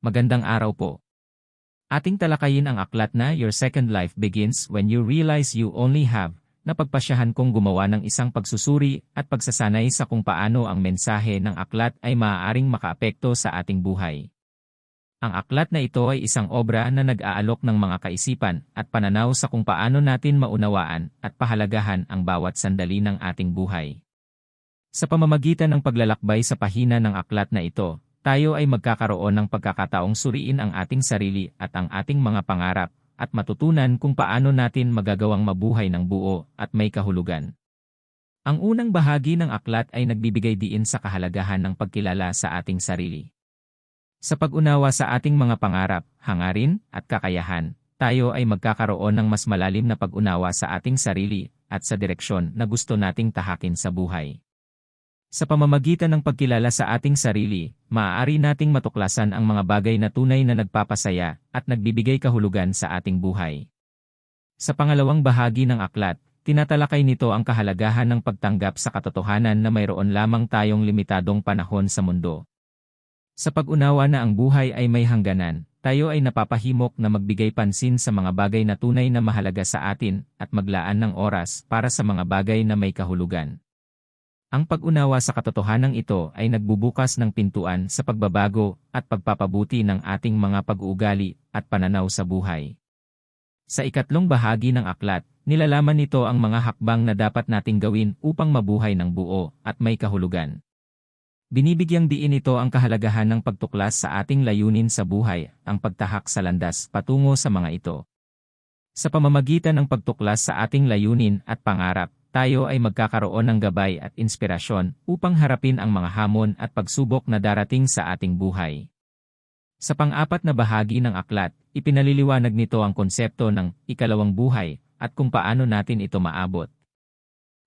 Magandang araw po. Ating talakayin ang aklat na Your Second Life Begins When You Realize You Only Have na pagpasyahan kong gumawa ng isang pagsusuri at pagsasanay sa kung paano ang mensahe ng aklat ay maaaring makaapekto sa ating buhay. Ang aklat na ito ay isang obra na nag-aalok ng mga kaisipan at pananaw sa kung paano natin maunawaan at pahalagahan ang bawat sandali ng ating buhay. Sa pamamagitan ng paglalakbay sa pahina ng aklat na ito, tayo ay magkakaroon ng pagkakataong suriin ang ating sarili at ang ating mga pangarap at matutunan kung paano natin magagawang mabuhay ng buo at may kahulugan. Ang unang bahagi ng aklat ay nagbibigay diin sa kahalagahan ng pagkilala sa ating sarili. Sa pag-unawa sa ating mga pangarap, hangarin, at kakayahan, tayo ay magkakaroon ng mas malalim na pag-unawa sa ating sarili at sa direksyon na gusto nating tahakin sa buhay. Sa pamamagitan ng pagkilala sa ating sarili, maaari nating matuklasan ang mga bagay na tunay na nagpapasaya at nagbibigay kahulugan sa ating buhay. Sa pangalawang bahagi ng aklat, tinatalakay nito ang kahalagahan ng pagtanggap sa katotohanan na mayroon lamang tayong limitadong panahon sa mundo. Sa pag-unawa na ang buhay ay may hangganan, tayo ay napapahimok na magbigay pansin sa mga bagay na tunay na mahalaga sa atin at maglaan ng oras para sa mga bagay na may kahulugan. Ang pag-unawa sa katotohanan ito ay nagbubukas ng pintuan sa pagbabago at pagpapabuti ng ating mga pag-uugali at pananaw sa buhay. Sa ikatlong bahagi ng aklat, nilalaman nito ang mga hakbang na dapat nating gawin upang mabuhay ng buo at may kahulugan. Binibigyang diin ito ang kahalagahan ng pagtuklas sa ating layunin sa buhay, ang pagtahak sa landas patungo sa mga ito. Sa pamamagitan ng pagtuklas sa ating layunin at pangarap, tayo ay magkakaroon ng gabay at inspirasyon upang harapin ang mga hamon at pagsubok na darating sa ating buhay. Sa pang-apat na bahagi ng aklat, ipinaliliwanag nito ang konsepto ng ikalawang buhay at kung paano natin ito maabot.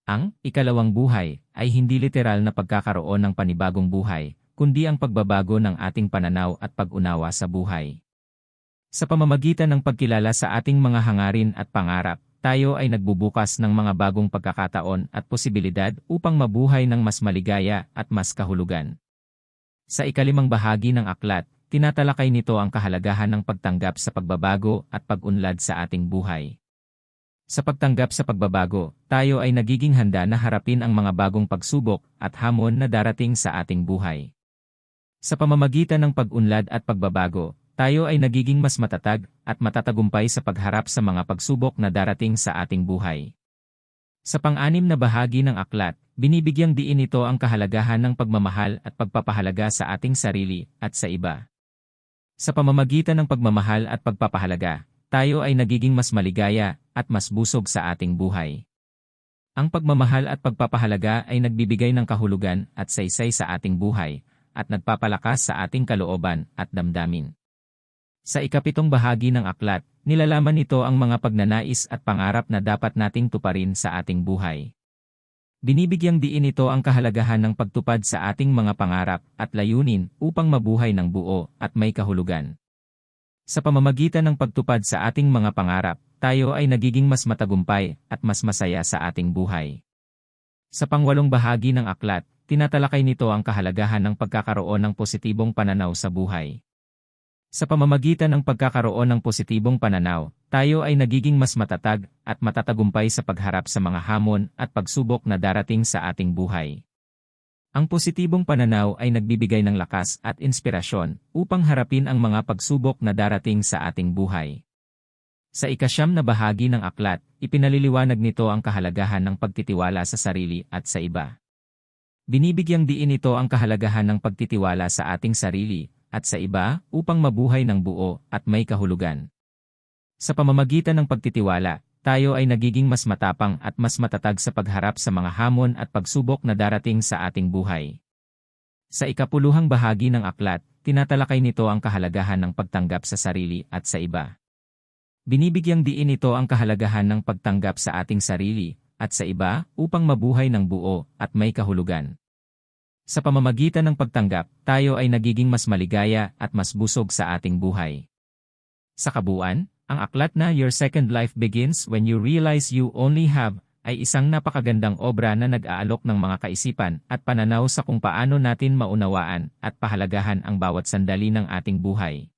Ang ikalawang buhay ay hindi literal na pagkakaroon ng panibagong buhay, kundi ang pagbabago ng ating pananaw at pag-unawa sa buhay. Sa pamamagitan ng pagkilala sa ating mga hangarin at pangarap, tayo ay nagbubukas ng mga bagong pagkakataon at posibilidad upang mabuhay ng mas maligaya at mas kahulugan. Sa ikalimang bahagi ng aklat, tinatalakay nito ang kahalagahan ng pagtanggap sa pagbabago at pag-unlad sa ating buhay. Sa pagtanggap sa pagbabago, tayo ay nagiging handa na harapin ang mga bagong pagsubok at hamon na darating sa ating buhay. Sa pamamagitan ng pag-unlad at pagbabago, tayo ay nagiging mas matatag at matatagumpay sa pagharap sa mga pagsubok na darating sa ating buhay. Sa pang-anim na bahagi ng aklat, binibigyang diin ito ang kahalagahan ng pagmamahal at pagpapahalaga sa ating sarili at sa iba. Sa pamamagitan ng pagmamahal at pagpapahalaga, tayo ay nagiging mas maligaya at mas busog sa ating buhay. Ang pagmamahal at pagpapahalaga ay nagbibigay ng kahulugan at saysay sa ating buhay at nagpapalakas sa ating kalooban at damdamin. Sa ikapitong bahagi ng aklat, nilalaman nito ang mga pagnanais at pangarap na dapat nating tuparin sa ating buhay. Binibigyang diin ito ang kahalagahan ng pagtupad sa ating mga pangarap at layunin upang mabuhay ng buo at may kahulugan. Sa pamamagitan ng pagtupad sa ating mga pangarap, tayo ay nagiging mas matagumpay at mas masaya sa ating buhay. Sa pangwalong bahagi ng aklat, tinatalakay nito ang kahalagahan ng pagkakaroon ng positibong pananaw sa buhay. Sa pamamagitan ng pagkakaroon ng positibong pananaw, tayo ay nagiging mas matatag at matatagumpay sa pagharap sa mga hamon at pagsubok na darating sa ating buhay. Ang positibong pananaw ay nagbibigay ng lakas at inspirasyon upang harapin ang mga pagsubok na darating sa ating buhay. Sa ikasyam na bahagi ng aklat, ipinaliliwanag nito ang kahalagahan ng pagtitiwala sa sarili at sa iba. Binibigyang diin ito ang kahalagahan ng pagtitiwala sa ating sarili at sa iba upang mabuhay ng buo at may kahulugan. Sa pamamagitan ng pagtitiwala, tayo ay nagiging mas matapang at mas matatag sa pagharap sa mga hamon at pagsubok na darating sa ating buhay. Sa ikapuluhang bahagi ng aklat, tinatalakay nito ang kahalagahan ng pagtanggap sa sarili at sa iba. Binibigyang diin ito ang kahalagahan ng pagtanggap sa ating sarili at sa iba upang mabuhay ng buo at may kahulugan. Sa pamamagitan ng pagtanggap, tayo ay nagiging mas maligaya at mas busog sa ating buhay. Sa kabuuan, ang aklat na Your Second Life Begins When You Realize You Only Have ay isang napakagandang obra na nag-aalok ng mga kaisipan at pananaw sa kung paano natin maunawaan at pahalagahan ang bawat sandali ng ating buhay.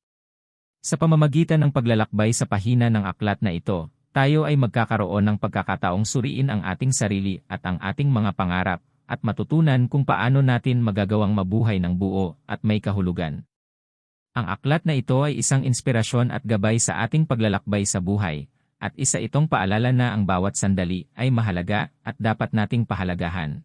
Sa pamamagitan ng paglalakbay sa pahina ng aklat na ito, tayo ay magkakaroon ng pagkakataong suriin ang ating sarili at ang ating mga pangarap at matutunan kung paano natin magagawang mabuhay ng buo at may kahulugan. Ang aklat na ito ay isang inspirasyon at gabay sa ating paglalakbay sa buhay, at isa itong paalala na ang bawat sandali ay mahalaga at dapat nating pahalagahan.